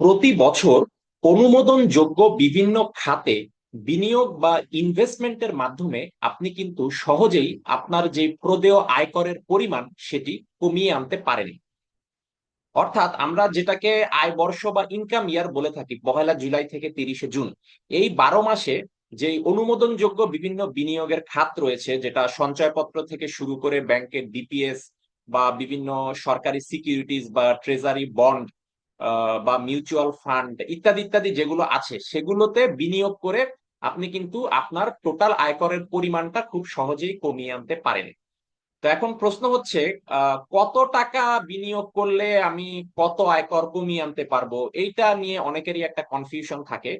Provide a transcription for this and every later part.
প্রতি বছর অনুমোদনযোগ্য বিভিন্ন খাতে বিনিয়োগ বা ইনভেস্টমেন্টের মাধ্যমে আপনি কিন্তু সহজেই আপনার যে প্রদেয় আয়করের পরিমাণ সেটি কমিয়ে আনতে পারেন। অর্থাৎ আমরা যেটাকে আয় বর্ষ বা ইনকাম ইয়ার বলে থাকি, পহেলা জুলাই থেকে তিরিশে জুন, এই বারো মাসে যে অনুমোদনযোগ্য বিভিন্ন বিনিয়োগের খাত রয়েছে, যেটা সঞ্চয়পত্র থেকে শুরু করে ব্যাংকের ডিপিএস বা বিভিন্ন সরকারি সিকিউরিটিজ বা ট্রেজারি বন্ড বা মিউচুয়াল ফান্ড ইত্যাদি ইত্যাদি যেগুলো আছে, সেগুলোতে বিনিয়োগ করে আপনি কিন্তু আপনার টোটাল আয়করের পরিমাণটা খুব সহজেই কমিয়ে আনতে পারেন। তো এখন প্রশ্ন হচ্ছে কত টাকা বিনিয়োগ করলে আমি কত আয়কর কমিয়ে আনতে পারব? এইটা নিয়ে অনেকেরই একটা কনফিউশন থাকে।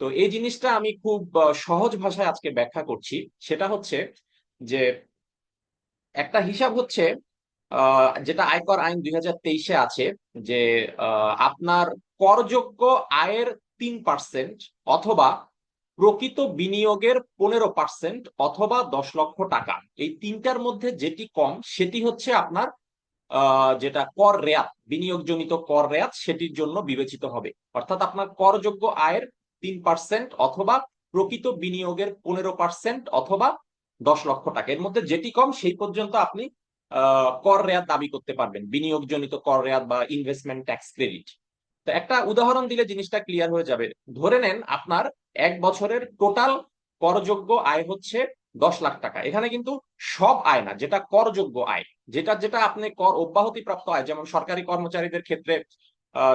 তো এই জিনিসটা আমি খুব সহজ ভাষায় আজকে ব্যাখ্যা করছি। সেটা হচ্ছে যে একটা হিসাব হচ্ছে যেটা আয়কর আইন দুই হাজার তেইশে আছে যে আপনার করযোগ্য আয়ের তিন পার্সেন্ট অথবা প্রকৃত বিনিয়োগের পনেরো পার্সেন্ট অথবা দশ লক্ষ টাকা। এই তিনটার মধ্যে যেটি কম, সেটি হচ্ছে আপনার যেটা কর রেয়াত, বিনিয়োগজনিত কর রেয়াত, সেটির জন্য বিবেচিত হবে। অর্থাৎ আপনার করযোগ্য আয়ের তিন পার্সেন্ট অথবা প্রকৃত বিনিয়োগের পনেরো পার্সেন্ট অথবা দশ লক্ষ টাকা। এর মধ্যে যেটি কম, সেই পর্যন্ত আপনি কর রেয়াত দাবি করতে পারবেন, বিনিয়োগজনিত কর রেয়াত বা ইনভেস্টমেন্ট ট্যাক্স ক্রেডিট তো একটা উদাহরণ দিলে জিনিসটা ক্লিয়ার হয়ে যাবে। ধরে নেন আপনার এক বছরের টোটাল করযোগ্য আয় হচ্ছে দশ লাখ টাকা। এখানে কিন্তু সব আয় না, যেটা করযোগ্য আয়, যেটা যেটা আপনি কর অব্যাহতি প্রাপ্ত আয়, যেমন সরকারি কর্মচারীদের ক্ষেত্রে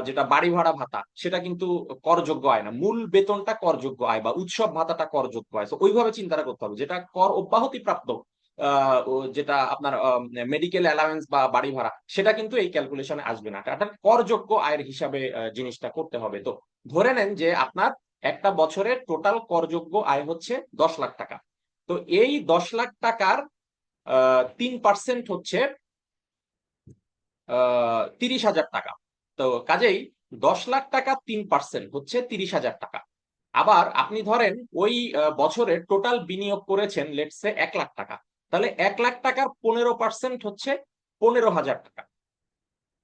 যেটা বাড়ি ভাড়া ভাতা, সেটা কিন্তু করযোগ্য আয় না। মূল বেতনটা করযোগ্য আয় বা উৎসব ভাতাটা করযোগ্য আয়। তো ওইভাবে চিন্তাটা করতে হবে, যেটা কর অব্যাহতি প্রাপ্ত যেটা আপনার মেডিকেল অ্যালাউয়েন্স বা বাড়ি ভাড়া, সেটা কিন্তু এই ক্যালকুলেশনে আসবে না। অর্থাৎ করযোগ্য আয়ের হিসাবে জিনিসটা করতে হবে। তো ধরে নেন যে আপনার একটা বছরের টোটাল করযোগ্য আয় হচ্ছে দশ লাখ টাকা। তো এই দশ লাখ টাকার তিন পার্সেন্ট হচ্ছে তিরিশ হাজার টাকা। তো কাজেই দশ লাখ টাকা তিন পার্সেন্ট হচ্ছে তিরিশ হাজার টাকা। আবার আপনি ধরেন ওই বছরে টোটাল বিনিয়োগ করেছেন লেটসে এক লাখ টাকা। তাহলে এক লাখ টাকার পনেরো পার্সেন্ট হচ্ছে পনেরো হাজার টাকা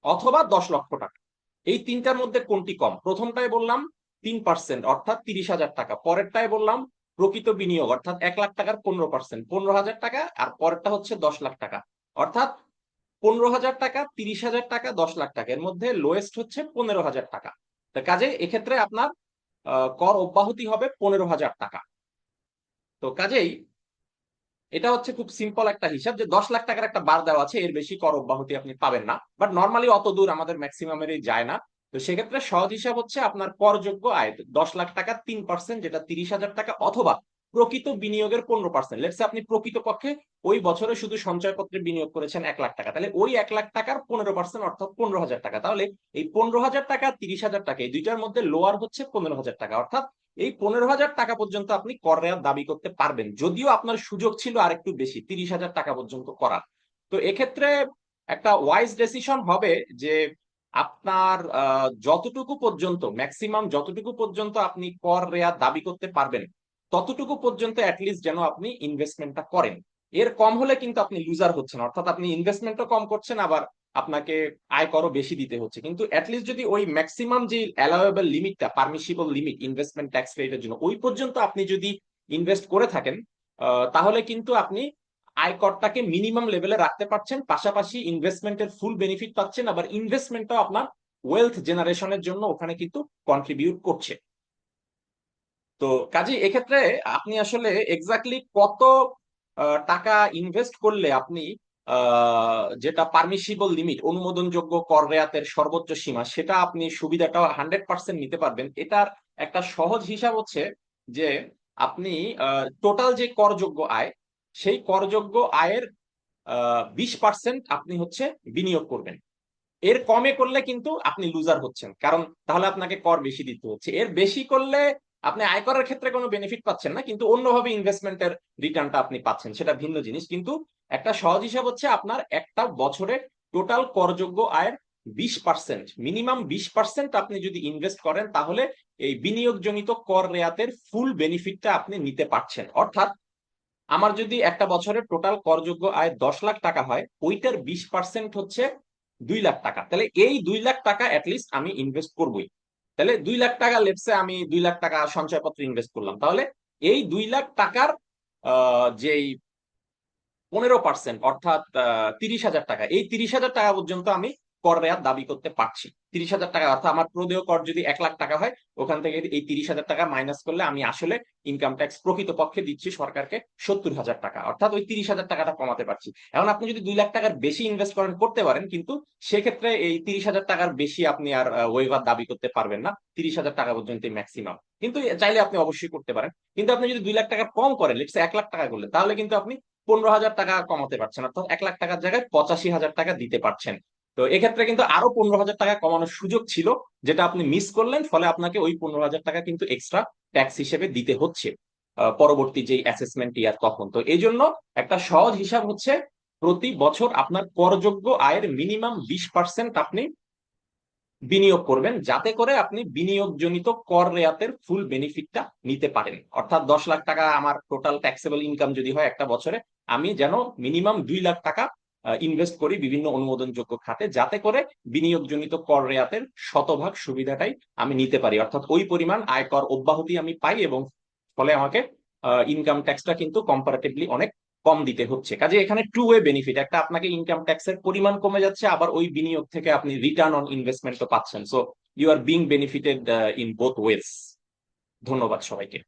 অথবা দশ লক্ষ টাকা। এই তিনটার মধ্যে কোনটি কম? প্রথমটাই বললাম তিন পার্সেন্ট, অর্থাৎ তিরিশ হাজার টাকা। পরেরটাই বললাম প্রকৃত বিনিয়োগ, অর্থাৎ এক লাখ টাকার পনেরো পার্সেন্ট, পনেরো হাজার টাকা আর পরেরটা হচ্ছে দশ লাখ টাকা। অর্থাৎ পনেরো হাজার টাকা, তিরিশ হাজার টাকা, দশ লাখ টাকা। এর মধ্যে লোয়েস্ট হচ্ছে পনেরো হাজার টাকা। কাজে এক্ষেত্রে আপনার কর অব্যাহতি হবে পনেরো হাজার টাকা। তো কাজেই এটা হচ্ছে খুব সিম্পল একটা হিসাব যে দশ লাখ টাকার একটা বার দেওয়া আছে, এর বেশি কর অব্যাহতি আপনি পাবেন না। বাট নর্মালি অত দূর আমাদের ম্যাক্সিমামেরই যায় না। তো সেক্ষেত্রে সহজ হিসাব হচ্ছে আপনার করযোগ্য আয়, দশ লাখ টাকা তিন পার্সেন্ট যেটা তিরিশ হাজার টাকা, অথবা প্রকৃত বিনিয়োগের পনেরো পার্সেন্ট লেটসে আপনি প্রকৃত পক্ষে ওই বছরে শুধু সঞ্চয়পত্রে বিনিয়োগ করেছেন এক লাখ টাকা, তাহলে ওই এক লাখ টাকার পনেরো পার্সেন্ট অর্থাৎ পনেরো হাজার টাকা। তাহলে এই পনেরো হাজার টাকা, তিরিশ হাজার টাকা, এই দুইটার মধ্যে লোয়ার হচ্ছে পনেরো হাজার টাকা। অর্থাৎ এই পনেরো হাজার টাকা পর্যন্ত আপনি কর রেয়াত দাবি করতে পারবেন। যদিও আপনার সুযোগ ছিল আর একটু বেশি, তিরিশ হাজার টাকা পর্যন্ত করার। তো এক্ষেত্রে একটা ওয়াইজ ডেসিশন হবে যে আপনার যতটুকু পর্যন্ত ম্যাক্সিমাম যতটুকু পর্যন্ত আপনি কর রেয়ার দাবি করতে পারবেন, ততটুকু পর্যন্ত অ্যাটলিস্ট যেন আপনি ইনভেস্টমেন্টটা করেন। এর কম হলে কিন্তু আপনি লুজার হচ্ছেন, অর্থাৎ আপনি ইনভেস্টমেন্টও কম করছেন, আবার আপনাকে আয় করও বেশি দিতে হচ্ছে। কিন্তু অ্যাটলিস্ট যদি ওই ম্যাক্সিমাম যে অ্যালাওয়েবল লিমিটটা পারমিসিবল লিমিট ইনভেস্টমেন্ট ট্যাক্স রেটের জন্য, ওই পর্যন্ত আপনি যদি ইনভেস্ট করে থাকেন তাহলে কিন্তু আপনি আয়করটাকে মিনিমাম লেভেলে রাখতে পারছেন, পাশাপাশি ইনভেস্টমেন্টের ফুল বেনিফিট পাচ্ছেন, আবার ইনভেস্টমেন্টটাও আপনার ওয়েলথ জেনারেশনের জন্য ওখানে কিন্তু কন্ট্রিবিউট করছে। তো কাজে এক্ষেত্রে আপনি আসলে এক্স্যাক্টলি কত টাকা ইনভেস্ট করলে আপনি যেটা পারমিসিবল লিমিট অনুমোদনযোগ্য কর রেয়াতের সর্বোচ্চ সীমা, সেটা আপনি সুবিধাটা হান্ড্রেড পার্সেন্ট নিতে পারবেন। এটার একটা সহজ হিসাব হচ্ছে যে আপনি টোটাল যে করযোগ্য আয়, সেই করযোগ্য আয়ের বিশ পার্সেন্ট আপনি হচ্ছে বিনিয়োগ করবেন। এর কমে করলে কিন্তু আপনি লুজার হচ্ছেন, কারণ তাহলে আপনাকে কর বেশি দিতে হচ্ছে। এর বেশি করলে আপনি আয়করের ক্ষেত্রে কোনো বেনিফিট পাচ্ছেন না, কিন্তু অন্যভাবে ইনভেস্টমেন্টের রিটার্নটা আপনি পাচ্ছেন, সেটা ভিন্ন জিনিস। কিন্তু একটা সহজ হিসাব হচ্ছে আপনার একটা বছরে টোটাল করযোগ্য আয়ের বিশ পার্সেন্ট মিনিমাম বিশ পার্সেন্ট আপনি যদি ইনভেস্ট করেন, তাহলে এই বিনিয়োগজনিত কর রেয়াতের ফুল বেনিফিটটা আপনি নিতে পারছেন। অর্থাৎ আমার যদি একটা বছরের টোটাল করযোগ্য আয় দশ লাখ টাকা হয়, ওইটার বিশ পার্সেন্ট হচ্ছে দুই লাখ টাকা। তাহলে এই দুই লাখ টাকা অ্যাটলিস্ট আমি ইনভেস্ট করবই। তাহলে দুই লাখ টাকা লেটসে আমি দুই লাখ টাকা সঞ্চয়পত্র ইনভেস্ট করলাম। তাহলে এই দুই লাখ টাকার যেই পনেরো পার্সেন্ট অর্থাৎ তিরিশ হাজার টাকা, এই তিরিশ হাজার টাকা পর্যন্ত আমি কর রেয়াত দাবি করতে পারছি। তিরিশ হাজার টাকা, অর্থাৎ আমার প্রদেয় কর যদি এক লাখ টাকা হয়, ওখান থেকে এই তিরিশ হাজার টাকা মাইনাস করলে আমি আসলে ইনকাম ট্যাক্স প্রকৃত পক্ষে দিচ্ছি সরকারকে সত্তর হাজার টাকা। অর্থাৎ ওই তিরিশ হাজার টাকাটা কমাতে পারছি। এখন আপনি যদি দুই লাখ টাকার বেশি ইনভেস্ট করেন, করতে পারেন, কিন্তু সেক্ষেত্রে এই তিরিশ হাজার টাকার বেশি আপনি আর ওয়েভার দাবি করতে পারবেন না। তিরিশ হাজার টাকা পর্যন্ত ম্যাক্সিমাম কিন্তু চাইলে আপনি অবশ্যই করতে পারেন। কিন্তু আপনি যদি দুই লাখ টাকা কম করেন লেটস এক লাখ টাকা করলে তাহলে কিন্তু আপনি পনেরো হাজার টাকা কমাতে পারছেন। অর্থাৎ এক লাখ টাকার জায়গায় পঁচাশি হাজার টাকা দিতে পারছেন। তো এক্ষেত্রে কিন্তু আরও পনেরো হাজার টাকা কমানোর সুযোগ ছিল, যেটা আপনি মিস করলেন, ফলে আপনাকে ওই পনেরো হাজার টাকা কিন্তু এক্সট্রা ট্যাক্স হিসেবে দিতে হচ্ছে পরবর্তী যে অ্যাসেসমেন্ট ইয়ার তখন। তো এই জন্য একটা সহজ হিসাব হচ্ছে, প্রতি বছর আপনার করযোগ্য আয়ের মিনিমাম বিশ পার্সেন্ট আপনি বিনিয়োগ করবেন, যাতে করে আপনি বিনিয়োগজনিত কর রেয়াতের ফুল বেনিফিটটা নিতে পারেন। অর্থাৎ দশ লাখ টাকা আমার টোটাল ট্যাক্সেবল ইনকাম যদি হয় একটা বছরে, আমি যেন মিনিমাম দুই লাখ টাকা ইনভেস্ট করি বিভিন্ন অনুমোদনযোগ্য খাতে যাতে করে বিনিয়োগজনিত কর রেয়াতের শতভাগ সুবিধাটাই আমি নিতে পারি। অর্থাৎ ওই পরিমাণ আয়কর অব্যাহতি আমি পাই এবং ফলে আমাকে ইনকাম ট্যাক্সটা কিন্তু কম্পারেটিভলি অনেক কম দিতে হচ্ছে। কাজে এখানে টু ওয়ে বেনিফিট একটা আপনাকে ইনকাম ট্যাক্সের পরিমাণ কমে যাচ্ছে, আবার ওই বিনিয়োগ থেকে আপনি রিটার্ন অন ইনভেস্টমেন্টও পাচ্ছেন। So you are being benefited in both ways ধন্যবাদ সবাইকে।